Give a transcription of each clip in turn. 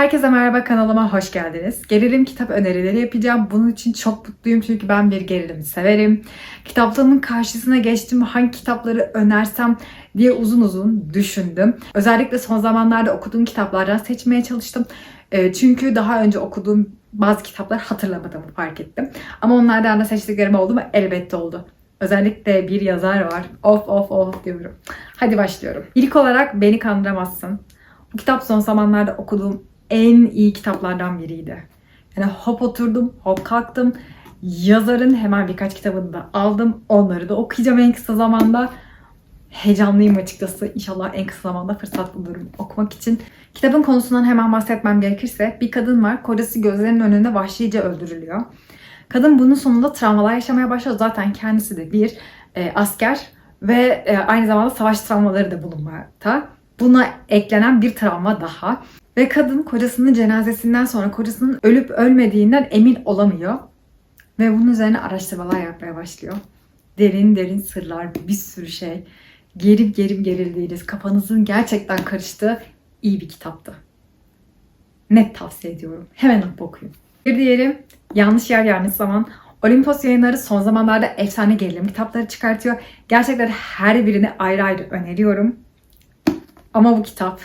Herkese merhaba kanalıma hoş geldiniz. Gerilim kitap önerileri yapacağım. Bunun için çok mutluyum çünkü ben bir gerilimi severim. Kitaplığımın karşısına geçtim. Hangi kitapları önersem diye uzun uzun düşündüm. Özellikle son zamanlarda okuduğum kitaplardan seçmeye çalıştım. Ee, Çünkü daha önce okuduğum bazı kitaplar hatırlamadığımı fark ettim. Ama onlardan da seçtiklerim oldu mu? Elbette oldu. Özellikle bir yazar var. Of of of diyorum. Hadi başlıyorum. İlk olarak Beni Kandıramazsın. Bu kitap son zamanlarda okuduğum en iyi kitaplardan biriydi. Yani hop oturdum, hop kalktım. Yazarın hemen birkaç kitabını da aldım. Onları da okuyacağım en kısa zamanda. Heyecanlıyım açıkçası. İnşallah en kısa zamanda fırsat bulurum okumak için. Kitabın konusundan hemen bahsetmem gerekirse bir kadın var. Kocası gözlerinin önünde vahşice öldürülüyor. Kadın bunun sonunda travmalar yaşamaya başlıyor. Zaten kendisi de bir e, asker ve e, aynı zamanda savaş travmaları da bulunmakta. Buna eklenen bir travma daha. Ve kadın kocasının cenazesinden sonra kocasının ölüp ölmediğinden emin olamıyor. Ve bunun üzerine araştırmalar yapmaya başlıyor. Derin derin sırlar, bir sürü şey. Gerim gerim gerildiğiniz, kafanızın gerçekten karıştığı iyi bir kitaptı. Net tavsiye ediyorum. Hemen alıp okuyun. Bir diğeri Yanlış Yer Yanlış Zaman. Olimpos yayınları son zamanlarda efsane gerilim kitapları çıkartıyor. Gerçekten her birini ayrı ayrı öneriyorum. Ama bu kitap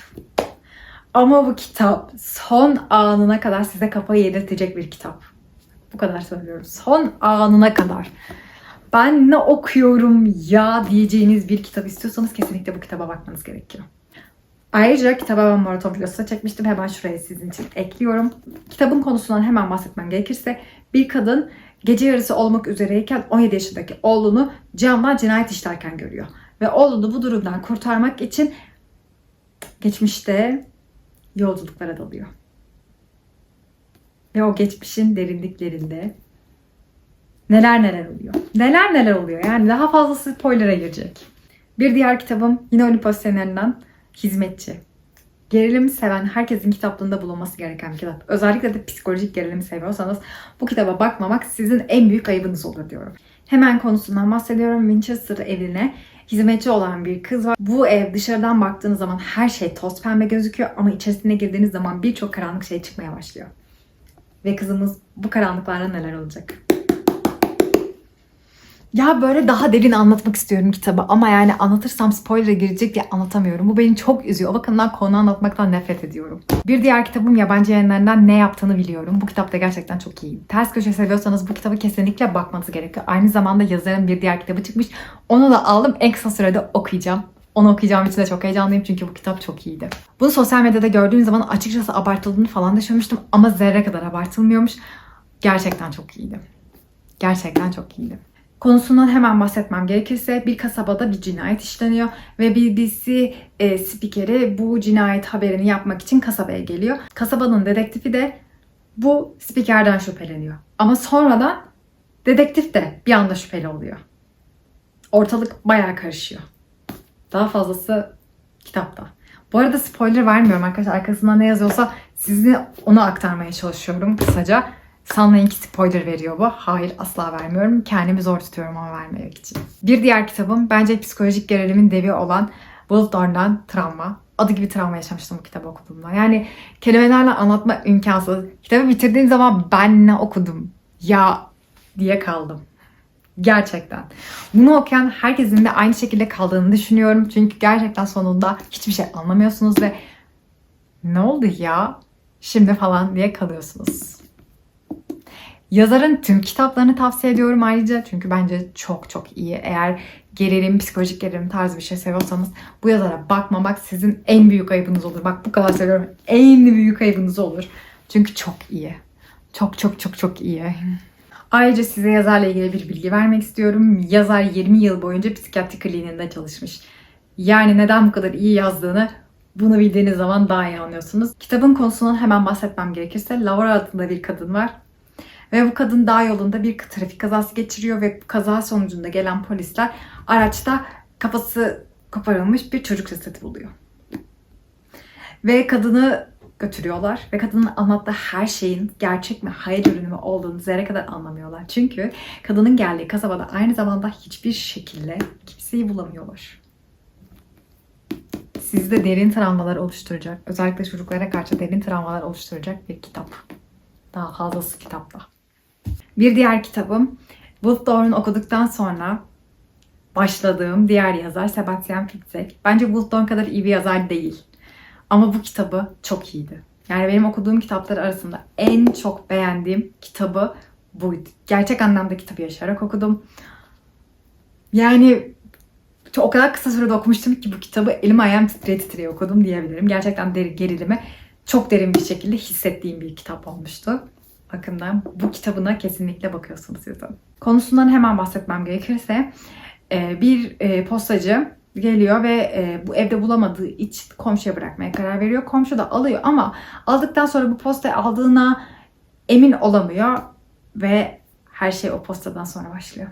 ama bu kitap son anına kadar size kafayı yedirtecek bir kitap. Bu kadar söylüyorum. Son anına kadar. Ben ne okuyorum ya diyeceğiniz bir kitap istiyorsanız kesinlikle bu kitaba bakmanız gerekiyor. Ayrıca kitaba ben maraton videosu da çekmiştim. Hemen şuraya sizin için ekliyorum. Kitabın konusundan hemen bahsetmem gerekirse bir kadın gece yarısı olmak üzereyken 17 yaşındaki oğlunu camdan cinayet işlerken görüyor. Ve oğlunu bu durumdan kurtarmak için geçmişte yolculuklara dalıyor. Ve o geçmişin derinliklerinde neler neler oluyor. Neler neler oluyor. Yani daha fazlası spoiler'a girecek. Bir diğer kitabım yine Olimpos senelerinden Hizmetçi. Gerilim seven herkesin kitaplığında bulunması gereken bir kitap. Özellikle de psikolojik gerilimi seviyorsanız bu kitaba bakmamak sizin en büyük ayıbınız olur diyorum. Hemen konusundan bahsediyorum. Winchester evine hizmetçi olan bir kız var. Bu ev dışarıdan baktığınız zaman her şey toz pembe gözüküyor ama içerisine girdiğiniz zaman birçok karanlık şey çıkmaya başlıyor. Ve kızımız bu karanlıklarla neler olacak? Ya böyle daha derin anlatmak istiyorum kitabı ama yani anlatırsam spoiler'a girecek diye anlatamıyorum. Bu beni çok üzüyor. O bakımdan konu anlatmaktan nefret ediyorum. Bir diğer kitabım yabancı yayınlarından Ne Yaptığını Biliyorum. Bu kitap da gerçekten çok iyi. Ters köşe seviyorsanız bu kitabı kesinlikle bakmanız gerekiyor. Aynı zamanda yazarın bir diğer kitabı çıkmış. Onu da aldım. En kısa sürede okuyacağım. Onu okuyacağım için de çok heyecanlıyım çünkü bu kitap çok iyiydi. Bunu sosyal medyada gördüğüm zaman açıkçası abartıldığını falan düşünmüştüm ama zerre kadar abartılmıyormuş. Gerçekten çok iyiydi. Gerçekten çok iyiydi. Konusundan hemen bahsetmem gerekirse bir kasabada bir cinayet işleniyor ve BBC e, spikeri bu cinayet haberini yapmak için kasabaya geliyor. Kasabanın dedektifi de bu spikerden şüpheleniyor. Ama sonradan dedektif de bir anda şüpheli oluyor. Ortalık bayağı karışıyor. Daha fazlası kitapta. Bu arada spoiler vermiyorum arkadaşlar. Arkasında ne yazıyorsa size onu aktarmaya çalışıyorum kısaca. Sanmayın ki spoiler veriyor bu. Hayır asla vermiyorum. Kendimi zor tutuyorum ama vermemek için. Bir diğer kitabım bence psikolojik gerilimin devi olan Wolf Dorn'dan Travma. Adı gibi travma yaşamıştım bu kitabı okuduğumda. Yani kelimelerle anlatma imkansız. Kitabı bitirdiğim zaman ben ne okudum ya diye kaldım. Gerçekten. Bunu okuyan herkesin de aynı şekilde kaldığını düşünüyorum. Çünkü gerçekten sonunda hiçbir şey anlamıyorsunuz ve ne oldu ya şimdi falan diye kalıyorsunuz. Yazarın tüm kitaplarını tavsiye ediyorum ayrıca çünkü bence çok çok iyi. Eğer gerilim, psikolojik gerilim tarzı bir şey seviyorsanız bu yazara bakmamak sizin en büyük ayıbınız olur. Bak bu kadar seviyorum. En büyük ayıbınız olur. Çünkü çok iyi. Çok çok çok çok iyi. Ayrıca size yazarla ilgili bir bilgi vermek istiyorum. Yazar 20 yıl boyunca psikiyatri kliniğinde çalışmış. Yani neden bu kadar iyi yazdığını bunu bildiğiniz zaman daha iyi anlıyorsunuz. Kitabın konusundan hemen bahsetmem gerekirse Laura adında bir kadın var. Ve bu kadın dağ yolunda bir trafik kazası geçiriyor ve kaza sonucunda gelen polisler araçta kafası koparılmış bir çocuk cesedi buluyor. Ve kadını götürüyorlar ve kadının anlattığı her şeyin gerçek mi, hayal ürünü mü olduğunu zerre kadar anlamıyorlar. Çünkü kadının geldiği kasabada aynı zamanda hiçbir şekilde kimseyi bulamıyorlar. sizde derin travmalar oluşturacak. Özellikle çocuklara karşı derin travmalar oluşturacak bir kitap. Daha fazlası kitapta. Bir diğer kitabım Wolf Thorne'u okuduktan sonra başladığım diğer yazar Sebastian Fitzek. Bence Wolf Thorne kadar iyi bir yazar değil. Ama bu kitabı çok iyiydi. Yani benim okuduğum kitaplar arasında en çok beğendiğim kitabı buydu. Gerçek anlamda kitabı yaşayarak okudum. Yani çok, o kadar kısa sürede okumuştum ki bu kitabı elim ayağım titreye titreye okudum diyebilirim. Gerçekten deri, gerilimi çok derin bir şekilde hissettiğim bir kitap olmuştu. Bakımdan bu kitabına kesinlikle bakıyorsunuz siz. Konusundan hemen bahsetmem gerekirse e, bir e, postacı geliyor ve e, bu evde bulamadığı için komşuya bırakmaya karar veriyor. Komşu da alıyor ama aldıktan sonra bu postayı aldığına emin olamıyor ve her şey o postadan sonra başlıyor.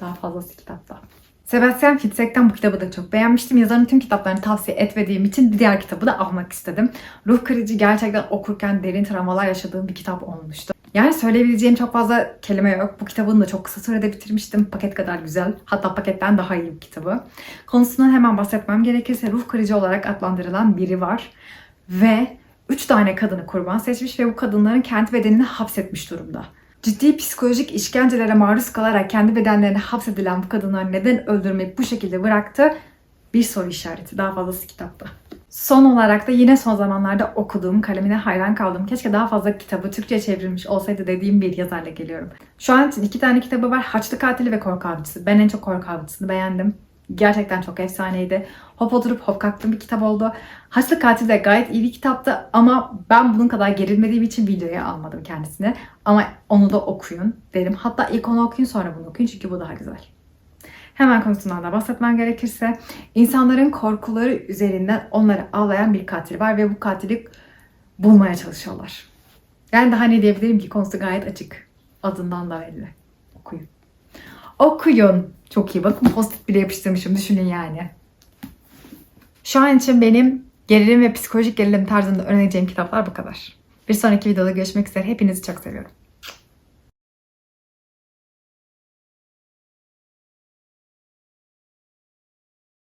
Daha fazlası kitapta. Sebastian Fitzek'ten bu kitabı da çok beğenmiştim. Yazarın tüm kitaplarını tavsiye etmediğim için diğer kitabı da almak istedim. Ruh kırıcı gerçekten okurken derin travmalar yaşadığım bir kitap olmuştu. Yani söyleyebileceğim çok fazla kelime yok. Bu kitabını da çok kısa sürede bitirmiştim. Paket kadar güzel. Hatta paketten daha iyi bir kitabı. Konusundan hemen bahsetmem gerekirse ruh kırıcı olarak adlandırılan biri var. Ve 3 tane kadını kurban seçmiş ve bu kadınların kendi bedenini hapsetmiş durumda. Ciddi psikolojik işkencelere maruz kalarak kendi bedenlerine hapsedilen bu kadınlar neden öldürmeyi bu şekilde bıraktı? Bir soru işareti. Daha fazlası kitapta. Son olarak da yine son zamanlarda okuduğum, kalemine hayran kaldığım, keşke daha fazla kitabı Türkçe çevrilmiş olsaydı dediğim bir yazarla geliyorum. Şu an için iki tane kitabı var. Haçlı Katili ve Korku Avcısı. Ben en çok Korku Avcısı'nı beğendim. Gerçekten çok efsaneydi. Hop oturup hop kalktığım bir kitap oldu. Haçlı Katil de gayet iyi bir kitaptı ama ben bunun kadar gerilmediğim için videoya almadım kendisini. Ama onu da okuyun derim. Hatta ilk onu okuyun sonra bunu okuyun çünkü bu daha güzel. Hemen konusundan da bahsetmem gerekirse insanların korkuları üzerinden onları ağlayan bir katil var ve bu katili bulmaya çalışıyorlar. Yani daha ne diyebilirim ki konusu gayet açık. Adından da belli. Okuyun. Okuyun. Çok iyi. Bakın post bile yapıştırmışım. Düşünün yani. Şu an için benim gerilim ve psikolojik gerilim tarzında önereceğim kitaplar bu kadar. Bir sonraki videoda görüşmek üzere. Hepinizi çok seviyorum.